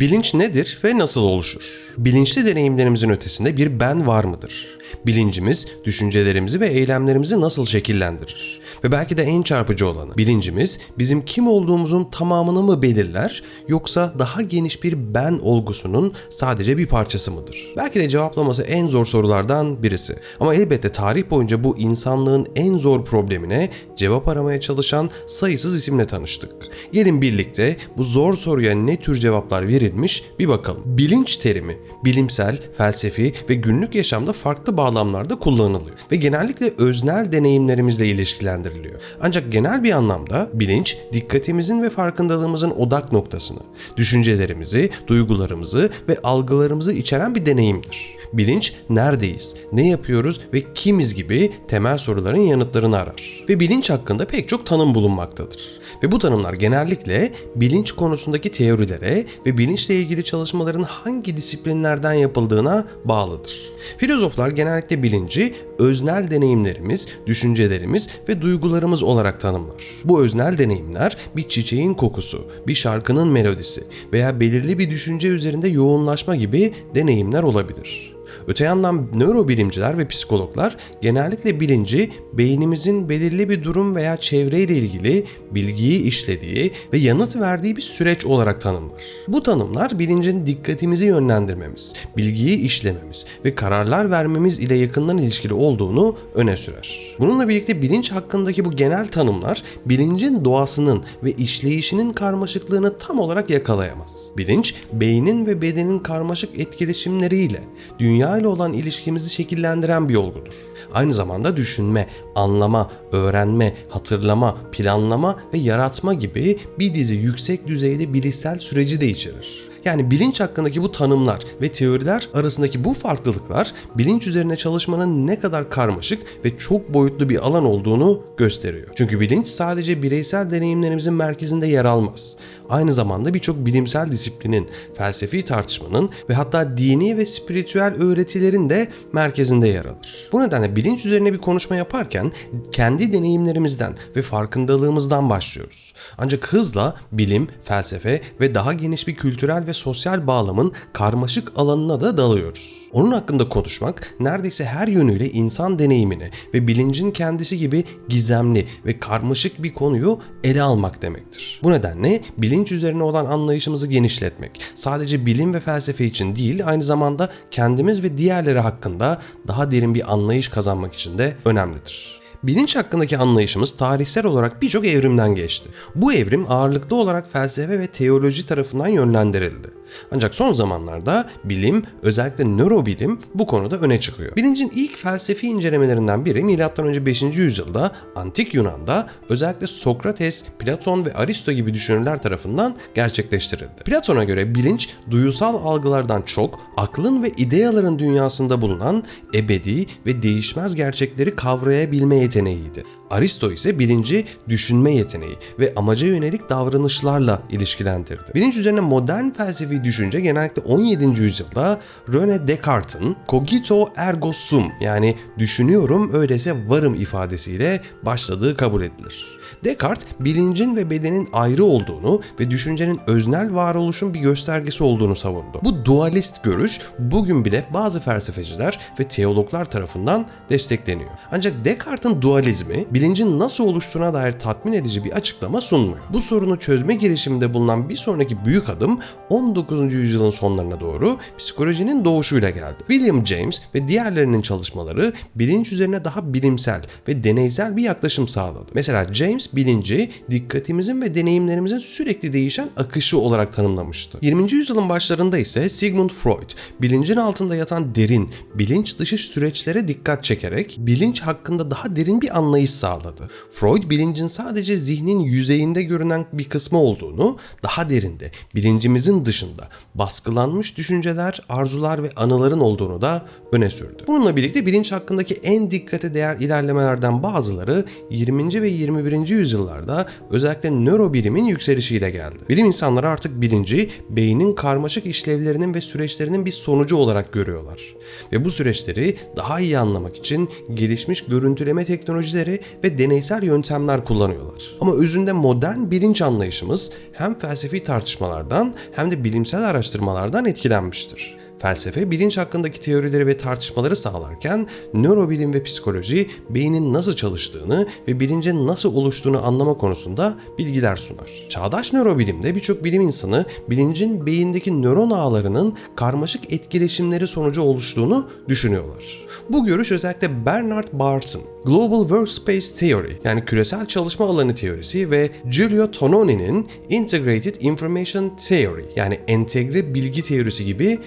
Bilinç nedir ve nasıl oluşur? Bilinçli deneyimlerimizin ötesinde bir ben var mıdır? Bilincimiz düşüncelerimizi ve eylemlerimizi nasıl şekillendirir? Ve belki de en çarpıcı olanı, bilincimiz bizim kim olduğumuzun tamamını mı belirler yoksa daha geniş bir ben olgusunun sadece bir parçası mıdır? Belki de cevaplaması en zor sorulardan birisi. Ama elbette tarih boyunca bu insanlığın en zor problemine cevap aramaya çalışan sayısız isimle tanıştık. Gelin birlikte bu zor soruya ne tür cevaplar verilmiş bir bakalım. Bilinç terimi bilimsel, felsefi ve günlük yaşamda farklı bağlamlarda kullanılıyor ve genellikle öznel deneyimlerimizle ilişkilendiriliyor. Ancak genel bir anlamda bilinç dikkatimizin ve farkındalığımızın odak noktasını, düşüncelerimizi, duygularımızı ve algılarımızı içeren bir deneyimdir. Bilinç neredeyiz, ne yapıyoruz ve kimiz gibi temel soruların yanıtlarını arar. Ve bilinç hakkında pek çok tanım bulunmaktadır. Ve bu tanımlar genellikle bilinç konusundaki teorilere ve bilinçle ilgili çalışmaların hangi disiplinlerden yapıldığına bağlıdır. Filozoflar genellikle bilinci öznel deneyimlerimiz, düşüncelerimiz ve duygularımız olarak tanımlar. Bu öznel deneyimler bir çiçeğin kokusu, bir şarkının melodisi veya belirli bir düşünce üzerinde yoğunlaşma gibi deneyimler olabilir. Öte yandan nörobilimciler ve psikologlar genellikle bilinci beynimizin belirli bir durum veya çevreyle ilgili bilgiyi işlediği ve yanıt verdiği bir süreç olarak tanımlar. Bu tanımlar bilincin dikkatimizi yönlendirmemiz, bilgiyi işlememiz ve kararlar vermemiz ile yakından ilişkili olduğunu öne sürer. Bununla birlikte bilinç hakkındaki bu genel tanımlar bilincin doğasının ve işleyişinin karmaşıklığını tam olarak yakalayamaz. Bilinç, beynin ve bedenin karmaşık etkileşimleriyle dünya ile olan ilişkimizi şekillendiren bir olgudur. Aynı zamanda düşünme, anlama, öğrenme, hatırlama, planlama ve yaratma gibi bir dizi yüksek düzeyde bilişsel süreci de içerir. Yani bilinç hakkındaki bu tanımlar ve teoriler arasındaki bu farklılıklar bilinç üzerine çalışmanın ne kadar karmaşık ve çok boyutlu bir alan olduğunu gösteriyor. Çünkü bilinç sadece bireysel deneyimlerimizin merkezinde yer almaz. Aynı zamanda birçok bilimsel disiplinin, felsefi tartışmanın ve hatta dini ve spiritüel öğretilerin de merkezinde yer alır. Bu nedenle bilinç üzerine bir konuşma yaparken kendi deneyimlerimizden ve farkındalığımızdan başlıyoruz. Ancak hızla bilim, felsefe ve daha geniş bir kültürel ve sosyal bağlamın karmaşık alanına da dalıyoruz. Onun hakkında konuşmak neredeyse her yönüyle insan deneyimini ve bilincin kendisi gibi gizemli ve karmaşık bir konuyu ele almak demektir. Bu nedenle bilinç üzerine olan anlayışımızı genişletmek sadece bilim ve felsefe için değil aynı zamanda kendimiz ve diğerleri hakkında daha derin bir anlayış kazanmak için de önemlidir. Bilinç hakkındaki anlayışımız tarihsel olarak birçok evrimden geçti. Bu evrim ağırlıklı olarak felsefe ve teoloji tarafından yönlendirildi. Ancak son zamanlarda bilim, özellikle nörobilim bu konuda öne çıkıyor. Bilincin ilk felsefi incelemelerinden biri M.Ö. 5. yüzyılda Antik Yunan'da özellikle Sokrates, Platon ve Aristo gibi düşünürler tarafından gerçekleştirildi. Platon'a göre bilinç duyusal algılardan çok aklın ve ideyaların dünyasında bulunan ebedi ve değişmez gerçekleri kavrayabilme yeteneğiydi. Aristo ise bilinci düşünme yeteneği ve amaca yönelik davranışlarla ilişkilendirdi. Bilinç üzerine modern felsefi düşünce genellikle 17. yüzyılda René Descartes'in cogito ergo sum yani düşünüyorum öyleyse varım ifadesiyle başladığı kabul edilir. Descartes, bilincin ve bedenin ayrı olduğunu ve düşüncenin öznel varoluşun bir göstergesi olduğunu savundu. Bu dualist görüş bugün bile bazı felsefeciler ve teologlar tarafından destekleniyor. Ancak Descartes'in dualizmi bilincin nasıl oluştuğuna dair tatmin edici bir açıklama sunmuyor. Bu sorunu çözme girişiminde bulunan bir sonraki büyük adım 19. yüzyılın sonlarına doğru psikolojinin doğuşuyla geldi. William James ve diğerlerinin çalışmaları bilinç üzerine daha bilimsel ve deneysel bir yaklaşım sağladı. Mesela James bilinci dikkatimizin ve deneyimlerimizin sürekli değişen akışı olarak tanımlamıştı. 20. yüzyılın başlarında ise Sigmund Freud bilincin altında yatan derin, bilinç dışı süreçlere dikkat çekerek bilinç hakkında daha derin bir anlayış sağladı. Freud bilincin sadece zihnin yüzeyinde görünen bir kısmı olduğunu, daha derinde, bilincimizin dışında baskılanmış düşünceler, arzular ve anıların olduğunu da öne sürdü. Bununla birlikte bilinç hakkındaki en dikkate değer ilerlemelerden bazıları 20. ve 21 yüzyıllarda özellikle nörobilimin yükselişiyle geldi. Bilim insanları artık bilinci beynin karmaşık işlevlerinin ve süreçlerinin bir sonucu olarak görüyorlar. Ve bu süreçleri daha iyi anlamak için gelişmiş görüntüleme teknolojileri ve deneysel yöntemler kullanıyorlar. Ama özünde modern bilinç anlayışımız hem felsefi tartışmalardan hem de bilimsel araştırmalardan etkilenmiştir. Felsefe, bilinç hakkındaki teorileri ve tartışmaları sağlarken nörobilim ve psikoloji beynin nasıl çalıştığını ve bilincin nasıl oluştuğunu anlama konusunda bilgiler sunar. Çağdaş nörobilimde birçok bilim insanı bilincin beyindeki nöron ağlarının karmaşık etkileşimleri sonucu oluştuğunu düşünüyorlar. Bu görüş özellikle Bernard Bars'ın Global Workspace Theory yani küresel çalışma alanı teorisi ve Giulio Tononi'nin Integrated Information Theory yani entegre bilgi teorisi gibi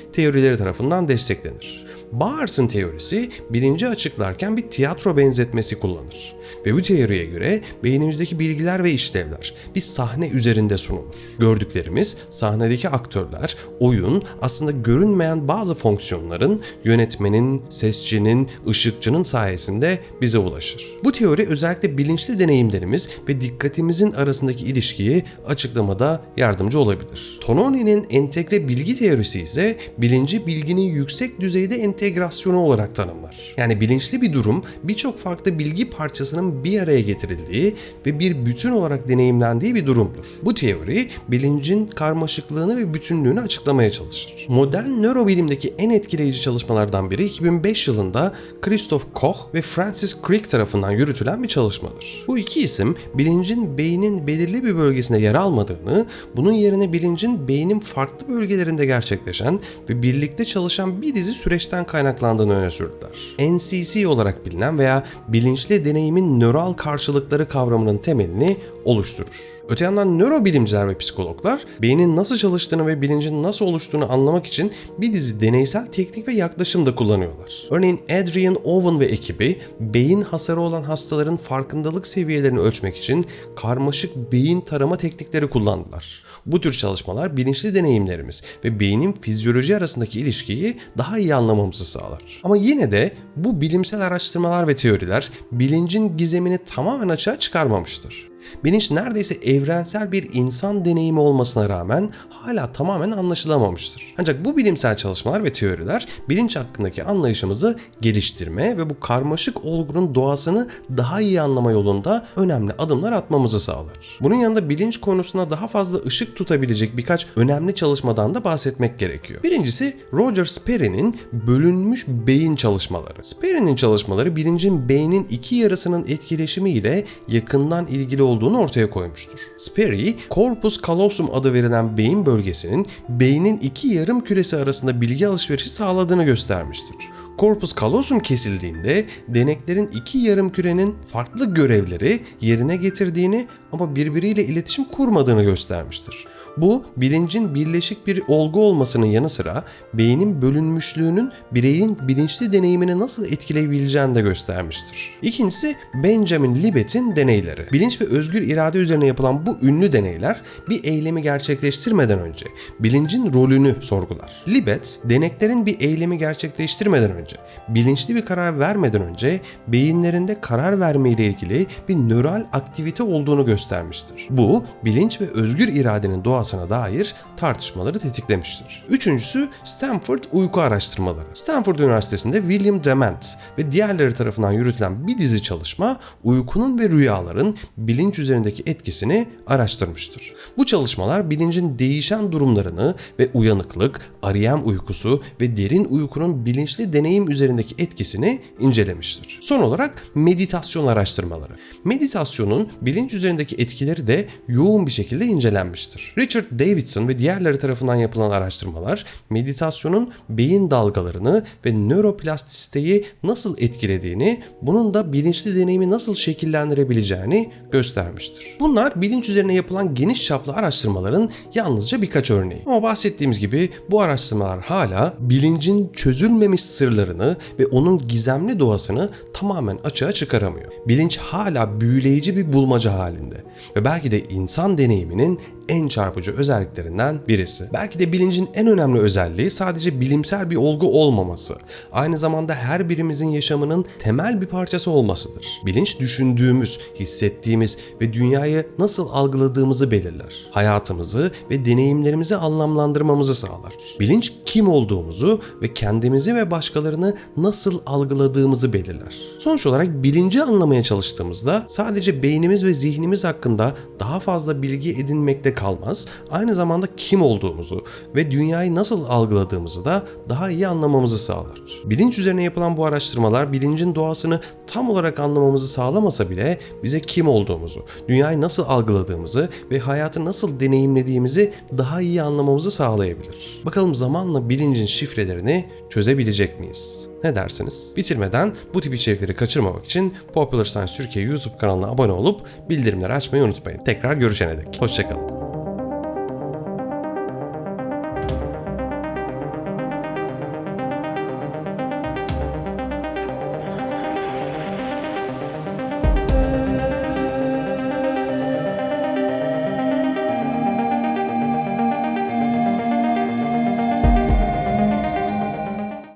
teorileri tarafından desteklenir. Bars'ın teorisi bilinci açıklarken bir tiyatro benzetmesi kullanır. Ve bu teoriye göre beynimizdeki bilgiler ve işlevler bir sahne üzerinde sunulur. Gördüklerimiz sahnedeki aktörler, oyun aslında görünmeyen bazı fonksiyonların yönetmenin, sesçinin, ışıkçının sayesinde bize ulaşır. Bu teori özellikle bilinçli deneyimlerimiz ve dikkatimizin arasındaki ilişkiyi açıklamada yardımcı olabilir. Tononi'nin entegre bilgi teorisi ise bilinci bilginin yüksek düzeyde entegrasyonu olarak tanımlar. Yani bilinçli bir durum birçok farklı bilgi parçasının bir araya getirildiği ve bir bütün olarak deneyimlendiği bir durumdur. Bu teori bilincin karmaşıklığını ve bütünlüğünü açıklamaya çalışır. Modern nörobilimdeki en etkileyici çalışmalardan biri 2005 yılında Christoph Koch ve Francis Crick tarafından yürütülen bir çalışmadır. Bu iki isim bilincin beynin belirli bir bölgesinde yer almadığını, bunun yerine bilincin beynin farklı bölgelerinde gerçekleşen ve birlikte çalışan bir dizi süreçten kaynaklandığını öne sürdüler. NCC olarak bilinen veya bilinçli deneyimin nöral karşılıkları kavramının temelini oluşturur. Öte yandan nörobilimciler ve psikologlar beynin nasıl çalıştığını ve bilincin nasıl oluştuğunu anlamak için bir dizi deneysel teknik ve yaklaşım da kullanıyorlar. Örneğin Adrian Owen ve ekibi beyin hasarı olan hastaların farkındalık seviyelerini ölçmek için karmaşık beyin tarama teknikleri kullandılar. Bu tür çalışmalar bilinçli deneyimlerimiz ve beynin fizyoloji arasındaki ilişkiyi daha iyi anlamamızı sağlar. Ama yine de bu bilimsel araştırmalar ve teoriler bilincin gizemini tamamen açığa çıkarmamıştır. Bilinç neredeyse evrensel bir insan deneyimi olmasına rağmen hala tamamen anlaşılamamıştır. Ancak bu bilimsel çalışmalar ve teoriler bilinç hakkındaki anlayışımızı geliştirme ve bu karmaşık olgunun doğasını daha iyi anlama yolunda önemli adımlar atmamızı sağlar. Bunun yanında bilinç konusuna daha fazla ışık tutabilecek birkaç önemli çalışmadan da bahsetmek gerekiyor. Birincisi Roger Sperry'nin bölünmüş beyin çalışmaları. Sperry'nin çalışmaları bilincin beynin iki yarısının etkileşimiyle yakından ilgili olduğunu ortaya koymuştur. Sperry, corpus callosum adı verilen beyin bölgesinin beynin iki yarım küresi arasında bilgi alışverişi sağladığını göstermiştir. Corpus callosum kesildiğinde deneklerin iki yarım kürenin farklı görevleri yerine getirdiğini ama birbiriyle iletişim kurmadığını göstermiştir. Bu bilincin birleşik bir olgu olmasının yanı sıra beynin bölünmüşlüğünün bireyin bilinçli deneyimini nasıl etkileyebileceğini de göstermiştir. İkincisi Benjamin Libet'in deneyleri. Bilinç ve özgür irade üzerine yapılan bu ünlü deneyler bir eylemi gerçekleştirmeden önce bilincin rolünü sorgular. Libet, deneklerin bir eylemi gerçekleştirmeden önce, bilinçli bir karar vermeden önce beyinlerinde karar verme ile ilgili bir nöral aktivite olduğunu göstermiştir. Bu bilinç ve özgür iradenin doğasına dair tartışmaları tetiklemiştir. Üçüncüsü Stanford uyku araştırmaları. Stanford Üniversitesi'nde William Dement ve diğerleri tarafından yürütülen bir dizi çalışma uykunun ve rüyaların bilinç üzerindeki etkisini araştırmıştır. Bu çalışmalar bilincin değişen durumlarını ve uyanıklık, REM uykusu ve derin uykunun bilinçli deneyim üzerindeki etkisini incelemiştir. Son olarak meditasyon araştırmaları. Meditasyonun bilinç üzerindeki etkileri de yoğun bir şekilde incelenmiştir. Richard Davidson ve diğerleri tarafından yapılan araştırmalar meditasyonun beyin dalgalarını ve nöroplastisiteyi nasıl etkilediğini, bunun da bilinçli deneyimi nasıl şekillendirebileceğini göstermiştir. Bunlar bilinç üzerine yapılan geniş çaplı araştırmaların yalnızca birkaç örneği. Ama bahsettiğimiz gibi bu araştırmalar hala bilincin çözülmemiş sırlarını ve onun gizemli doğasını tamamen açığa çıkaramıyor. Bilinç hala büyüleyici bir bulmaca halinde ve belki de insan deneyiminin en çarpıcı özelliklerinden birisi. Belki de bilincin en önemli özelliği sadece bilimsel bir olgu olmaması. Aynı zamanda her birimizin yaşamının temel bir parçası olmasıdır. Bilinç düşündüğümüz, hissettiğimiz ve dünyayı nasıl algıladığımızı belirler. Hayatımızı ve deneyimlerimizi anlamlandırmamızı sağlar. Bilinç kim olduğumuzu ve kendimizi ve başkalarını nasıl algıladığımızı belirler. Sonuç olarak bilinci anlamaya çalıştığımızda sadece beynimiz ve zihnimiz hakkında daha fazla bilgi edinmekte kalmaz, aynı zamanda kim olduğumuzu ve dünyayı nasıl algıladığımızı da daha iyi anlamamızı sağlar. Bilinç üzerine yapılan bu araştırmalar bilincin doğasını tam olarak anlamamızı sağlamasa bile bize kim olduğumuzu, dünyayı nasıl algıladığımızı ve hayatı nasıl deneyimlediğimizi daha iyi anlamamızı sağlayabilir. Bakalım zamanla bilincin şifrelerini çözebilecek miyiz? Ne dersiniz? Bitirmeden bu tip içerikleri kaçırmamak için Popular Science Türkiye YouTube kanalına abone olup bildirimleri açmayı unutmayın. Tekrar görüşene dek. Hoşçakalın.